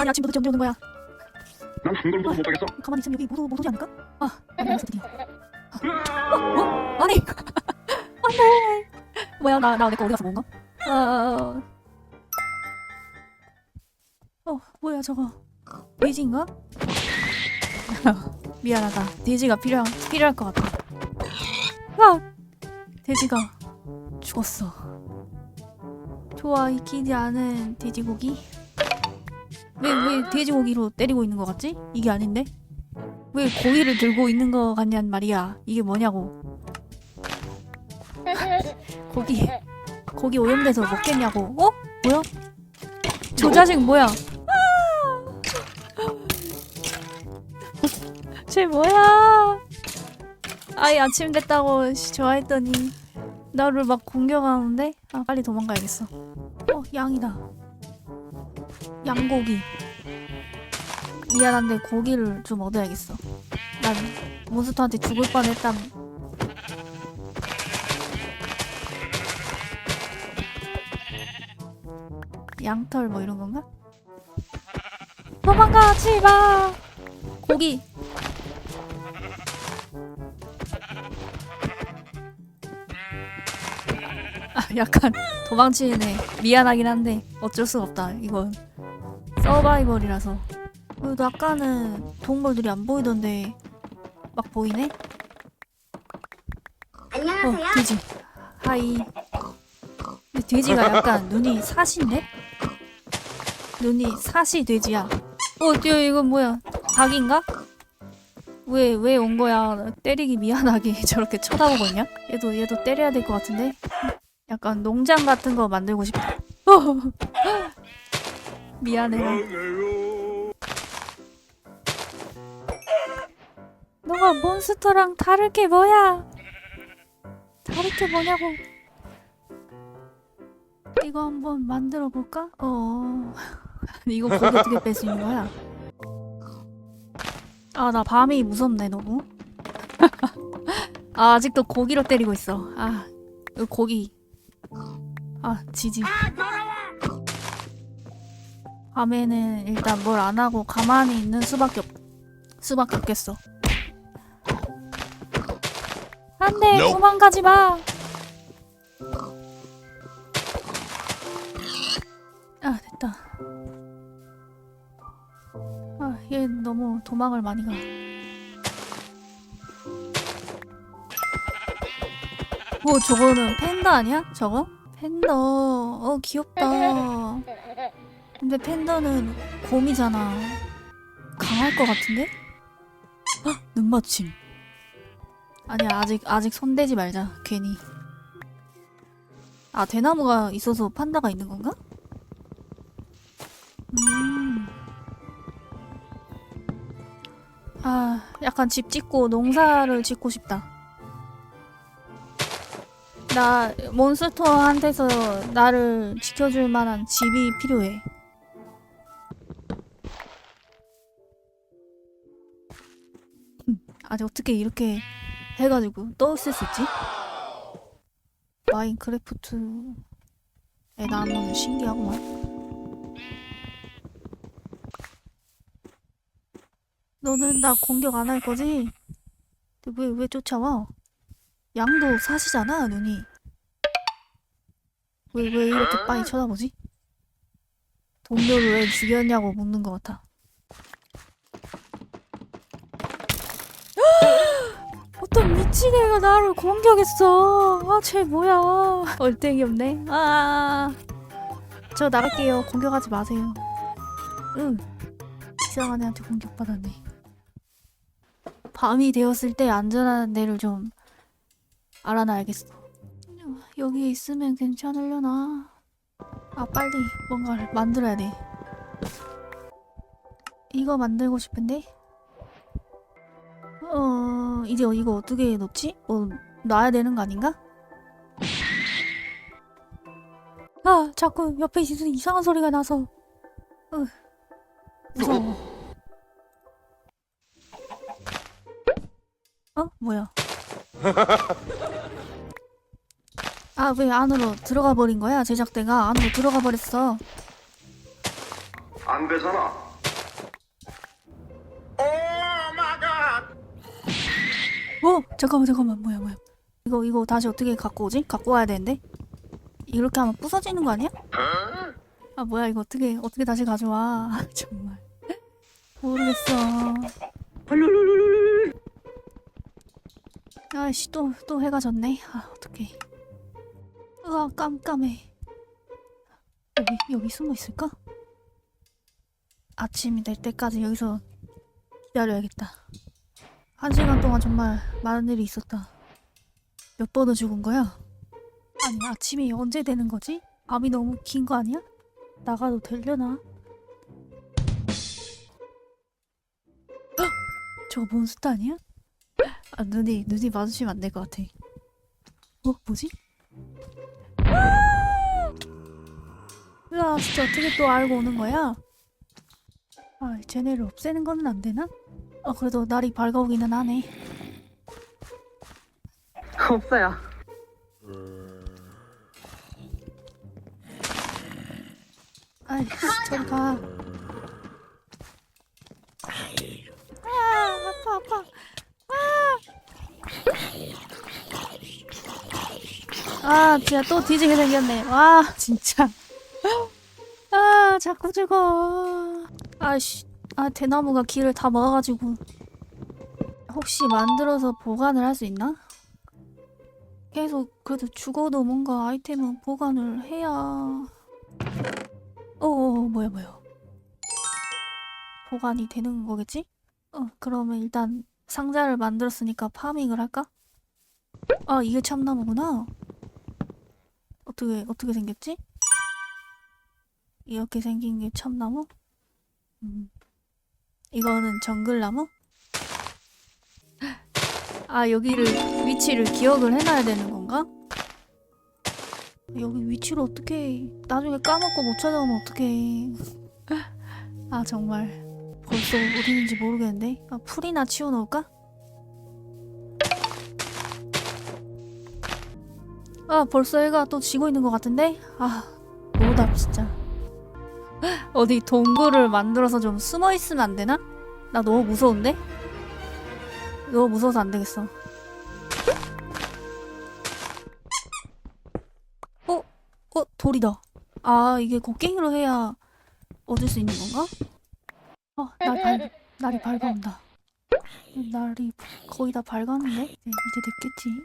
아니 아침부터 언제 오는 거야? 난 한 걸음도 못 가겠어. 가만히 있으면 여기 못 오지 않을까? 아, 왔어 드디어. 아, 어? 어? 아니, 안돼. 뭐야, 나나 내 거 어디 가서 뭔가? 아, 어, 뭐야 저거? 돼지인가? 미안하다. 돼지가 필요한 필요할 것 같아. 아, 돼지가 죽었어. 좋아, 익히지 않은 돼지고기. 왜 왜 돼지고기로 때리고 있는 것 같지? 이게 아닌데? 왜 고기를 들고 있는 거 같냔 말이야. 이게 뭐냐고. 고기 고기 오염돼서 먹겠냐고. 어? 뭐야? 저 자식 뭐야? 아! 쟤 뭐야? 아이 아침 됐다고 씨, 좋아했더니 나를 막 공격하는데? 아 빨리 도망가야겠어. 어 양이다. 양고기. 미안한데 고기를 좀 얻어야겠어. 난 몬스터한테 죽을 뻔했다. 양털 뭐 이런 건가? 도망가지 마. 고기. 아, 약간 도망치네. 미안하긴 한데 어쩔 수가 없다. 이건 서바이벌이라서. 그래도 아까는 동물들이 안 보이던데 막 보이네? 어, 돼지. 하이. 근데 돼지가 약간 눈이 사시인데? 눈이 사시 돼지야. 어, 저 이건 뭐야? 닭인가? 왜, 왜 온 거야? 때리기 미안하게 저렇게 쳐다보고 있냐? 얘도, 얘도 때려야 될 것 같은데? 약간 농장 같은 거 만들고 싶다. 미안해. 너가 몬스터랑 다를 게 뭐야? 다를 게 뭐냐고. 이거 한번 만들어 볼까? 어. 이거 고기 어떻게 있는 거야? 아, 나 밤이 무섭네, 너무. 아, 아직도 고기로 때리고 있어. 아, 이거 고기. 아, 지지. 밤에는 일단 뭘 안 하고 가만히 있는 수밖에 없, 수밖에 없겠어. 안 돼, No. 도망가지 마. 아, 됐다. 아, 얘 너무 도망을 많이 가. 뭐, 저거는 팬더 아니야? 저거? 팬더. 어, 귀엽다. 근데 팬더는 곰이잖아. 강할 것 같은데? 헉, 눈맞춤. 아니야, 아직, 아직 손대지 말자, 괜히. 아, 대나무가 있어서 판다가 있는 건가? 음. 아, 약간 집 짓고 농사를 짓고 싶다. 나 몬스터한테서 나를 지켜줄 만한 집이 필요해. 아니 어떻게 이렇게 해가지고 떠있을 수 있지? 마인크래프트의 나무는 신기하구만. 너는 나 공격 안 할 거지? 왜, 왜 쫓아와? 양도 사시잖아, 눈이. 왜, 왜 이렇게 빤히 쳐다보지? 동료를 왜 죽였냐고 묻는 것 같아. 어떤 미친 애가 나를 공격했어. 아, 쟤 뭐야. 얼땡이 없네. 아, 저 나갈게요. 공격하지 마세요. 응. 이상한 애한테 공격받았네. 밤이 되었을 때 안전한 데를 좀 알아놔야겠어. 여기 있으면 괜찮으려나? 아, 빨리 뭔가를 만들어야 돼. 이거 만들고 싶은데? 어, 이제 이거 어떻게 놓지? 뭐, 놔야 되는 거 아닌가? 아, 자꾸 옆에 있으면 이상한 소리가 나서. 으, 무서워. 어? 뭐야? 아, 왜 안으로 들어가 버린 거야? 제작대가 안으로 들어가 버렸어. 안 되잖아. 어? 잠깐만 잠깐만. 뭐야 뭐야. 이거 이거 다시 어떻게 갖고 오지? 갖고 와야 되는데? 이렇게 하면 부서지는 거 아니야? 아 뭐야. 이거 어떻게 어떻게 다시 가져와. 아, 정말. 모르겠어. 아이씨 또 또 해가 졌네. 아 어떡해. 으아 깜깜해. 여기 여기 숨어 있을까? 아침이 될 때까지 여기서 기다려야겠다 한 시간 동안 정말 많은 일이 있었다 몇 번을 죽은 거야? 아니 아침이 언제 되는 거지? 밤이 너무 긴 거 아니야? 나가도 되려나? 헉! 저거 몬스터 아니야? 아 눈이 눈이 마주치면 안 될 것 같아. 어 뭐지? 야 진짜 어떻게 또 알고 오는 거야? 아 쟤네를 없애는 거는 안 되나? 아 그래도 날이 밝아오기는 하네. 없어요. 아이 저리 가. 아 아파 아파. 아. 아 진짜 또 뒤지게 생겼네. 와 진짜. 아 자꾸 죽어. 아씨 아 대나무가 길을 다 막아가지고. 혹시 만들어서 보관을 할 수 있나? 계속 그래도 죽어도 뭔가 아이템은 보관을 해야. 어, 어, 뭐야, 뭐야. 보관이 되는 거겠지? 어, 그러면 일단 상자를 만들었으니까 파밍을 할까? 아, 이게 참나무구나. 어떻게, 어떻게 생겼지? 이렇게 생긴 게 참나무? 음. 이거는 정글나무? 아, 여기를, 위치를 기억을 해놔야 되는 건가? 여기 위치를 어떻게 나중에 까먹고 못 찾아오면 어떡해 아 정말 벌써 어디 있는지 모르겠는데 아, 풀이나 치워놓을까? 아 벌써 해가 또 지고 있는 것 같은데? 아 노답 진짜 어디 동굴을 만들어서 좀 숨어 있으면 안 되나? 나 너무 무서운데? 너무 무서워서 안 되겠어 어, 돌이다. 아, 이게 곡괭이로 해야 얻을 수 있는 건가? 어, 날 밝, 날이 밝아온다. 날이 거의 다 밝았는데? 네, 이제 됐겠지.